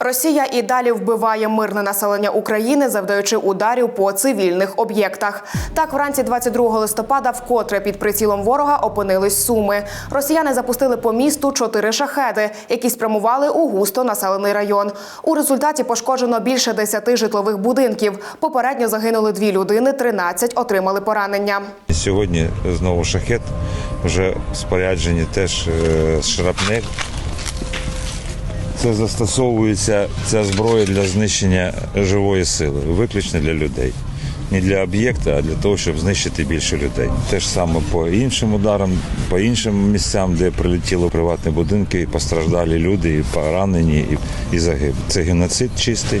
Росія і далі вбиває мирне населення України, завдаючи ударів по цивільних об'єктах. Так, вранці 22 листопада вкотре під прицілом ворога опинились суми. Росіяни запустили по місту чотири шахеди, які спрямували у густо населений район. У результаті пошкоджено більше десяти житлових будинків. Попередньо загинули дві людини, 13 отримали поранення. Сьогодні знову шахет, вже споряджені теж е, шрапнель. Це застосовується ця зброя для знищення живої сили, виключно для людей. Не для об'єкта, а для того, щоб знищити більше людей. Те ж саме по іншим ударам, по іншим місцям, де прилетіли приватні будинки, і постраждалі люди, і поранені, і, і загиб. Це геноцид чистий.